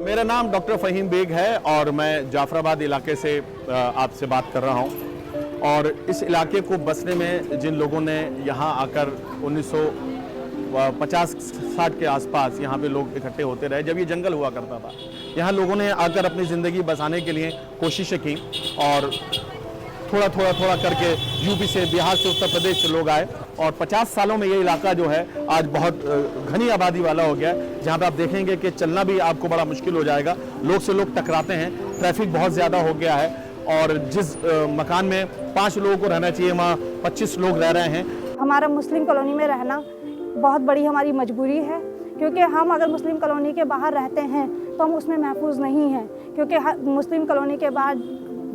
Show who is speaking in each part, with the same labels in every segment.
Speaker 1: मेरा नाम doctor Faheem bag है और मैं जाफराबाद इलाके से आपसे बात कर रहा हूँ। और इस इलाके को बसने में जिन लोगों ने यहाँ आकर 1950 साठ के आसपास यहाँ पे लोग इकट्ठे होते रहे, जब ये जंगल हुआ करता था, यहाँ लोगों ने आकर अपनी ज़िंदगी बसाने के लिए कोशिशें की और थोड़ा थोड़ा थोड़ा करके यूपी से बिहार से उत्तर प्रदेश से लोग आए और 50 सालों में ये इलाका जो है आज बहुत घनी आबादी वाला हो गया है। जहाँ पर आप देखेंगे कि चलना भी आपको बड़ा मुश्किल हो जाएगा। लोग से लोग टकराते हैं, ट्रैफ़िक बहुत ज़्यादा हो गया है और जिस मकान में पाँच लोगों को रहना चाहिए, वहाँ पच्चीस लोग रह रहे हैं।
Speaker 2: हमारा मुस्लिम कॉलोनी में रहना बहुत बड़ी हमारी मजबूरी है, क्योंकि हम अगर मुस्लिम कॉलोनी के बाहर रहते हैं तो हम उसमें महफूज नहीं हैं, क्योंकि मुस्लिम कॉलोनी के बाद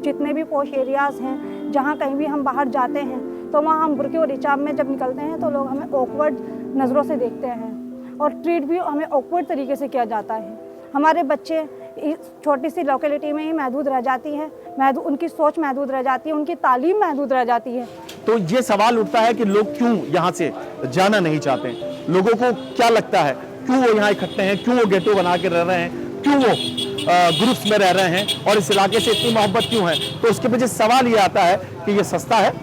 Speaker 2: जितने भी पोश एरियाज़ हैं, जहाँ कहीं भी हम बाहर जाते हैं तो वहाँ हम बुरके और रिचाब में जब निकलते हैं तो लोग हमें ऑकवर्ड नज़रों से देखते हैं और ट्रीट भी हमें ऑकवर्ड तरीके से किया जाता है। हमारे बच्चे इस छोटी सी लोकेलिटी में ही महदूद रह जाती है महदूद उनकी सोच महदूद रह जाती है, उनकी तालीम महदूद रह जाती है।
Speaker 1: तो ये सवाल उठता है कि लोग क्यों यहाँ से जाना नहीं चाहते? लोगों को क्या लगता है? क्यों वो यहाँ इकट्ठे हैं? क्यों वो गेटो बना के रह रहे हैं? क्यों वो ग्रुप्स में रह रहे हैं और इस इलाके से इतनी मोहब्बत क्यों है? तो उसके पीछे सवाल ये आता है कि ये सस्ता है,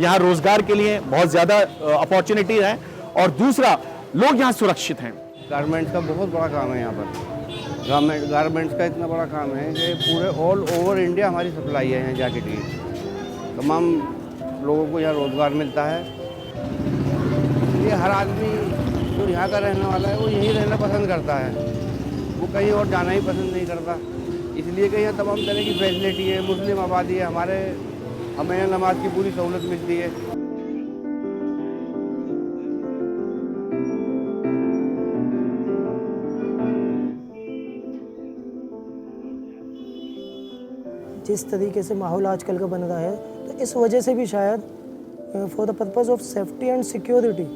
Speaker 1: यहाँ रोज़गार के लिए बहुत ज़्यादा अपॉर्चुनिटी है और दूसरा, लोग यहाँ सुरक्षित हैं।
Speaker 3: गारमेंट्स का बहुत बड़ा काम है यहाँ पर। गारमेंट गारमेंट्स का इतना बड़ा काम है कि पूरे ऑल ओवर इंडिया हमारी सप्लाई है यहाँ जैकेट की तमाम लोगों को यहाँ रोज़गार मिलता है। ये हर आदमी जो यहाँ का रहने वाला है, वो यहीं रहना पसंद करता है। वो कहीं और जाना ही पसंद नहीं करता। इसलिए कि यहाँ तमाम तरह की फैसिलिटी है, मुस्लिम आबादी है, हमारे, हमें यहाँ नमाज़ की पूरी सहूलत मिलती है।
Speaker 4: जिस तरीके से माहौल आजकल का बन रहा है तो इस वजह से भी शायद for the purpose of safety and security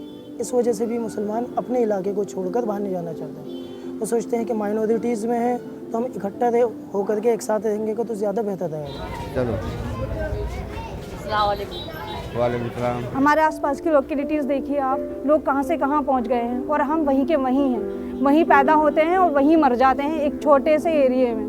Speaker 4: इस वजह से भी मुसलमान अपने इलाके को छोड़कर बाहर नहीं जाना चाहते। हैं वो सोचते हैं कि माइनॉरिटीज़ में है तो हम इकट्ठा दे होकर के एक साथ रहेंगे को तो ज़्यादा बेहतर रहेगा।
Speaker 3: चलो। हमारे
Speaker 2: हमारे आसपास की लोकेलिटीज़ देखिए आप लोग कहाँ से कहाँ पहुँच गए हैं और हम वहीं के वहीं हैं। वहीं पैदा होते हैं और वहीं मर जाते हैं एक छोटे से एरिए में।